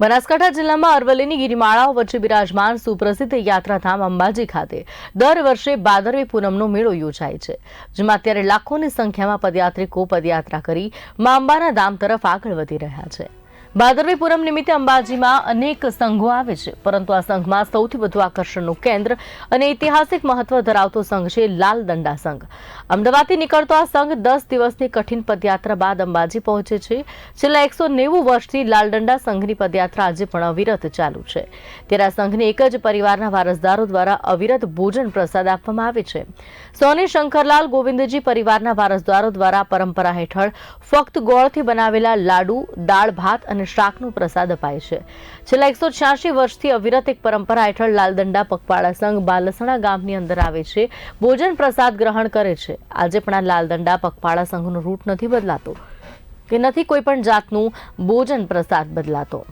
બનાસકાંઠા જિલ્લામાં અરવલ્લીની ગિરિમાળાઓ વચ્ચે બિરાજમાન સુપ્રસિદ્ધ યાત્રાધામ અંબાજી ખાતે દર વર્ષે ભાદરવી પૂનમનો મેળો યોજાય છે, જેમાં અત્યારે લાખોની સંખ્યામાં પદયાત્રિકો પદયાત્રા કરી મા અંબાના ધામ તરફ આગળ વધી રહ્યા છે. ભાદરવી પૂરમ નિમિત્તે અંબાજીમાં અનેક સંઘો આવે છે. પરંતુ આ સંઘમાં સૌથી વધુ આકર્ષણનું કેન્દ્ર અને ઐતિહાસિક મહત્વ ધરાવતો સંઘ છે લાલ દંડા સંઘ. અમદાવાદથી નીકળતો આ સંઘ દસ દિવસની કઠિન પદયાત્રા બાદ અંબાજી પહોંચે છે. છેલ્લા એકસો નેવું વર્ષથી લાલદંડા સંઘની પદયાત્રા આજે પણ અવિરત ચાલુ છે. ત્યારે આ સંઘને એક જ પરિવારના વારસદારો દ્વારા અવિરત ભોજન પ્રસાદ આપવામાં આવે છે. સોની શંકરલાલ ગોવિંદજી પરિવારના વારસદારો દ્વારા પરંપરા હેઠળ ફક્ત ગોળથી બનાવેલા લાડુ, દાળ, ભાત અને શાકનો પ્રસાદ અપાય છે. છેલ્લા એકસો છ્યાસી વર્ષથી અવિરત એક પરંપરા હેઠળ લાલદંડા પગપાળા સંઘ બાલસણા ગામની અંદર આવે છે. ભોજન પ્રસાદ ગ્રહણ કરે છે. આજે પણ આ લાલદંડા પગપાળા સંઘનો રૂટ નથી બદલાતો. કે નથી કોઈ પણ જાતનું ભોજન પ્રસાદ બદલાતો.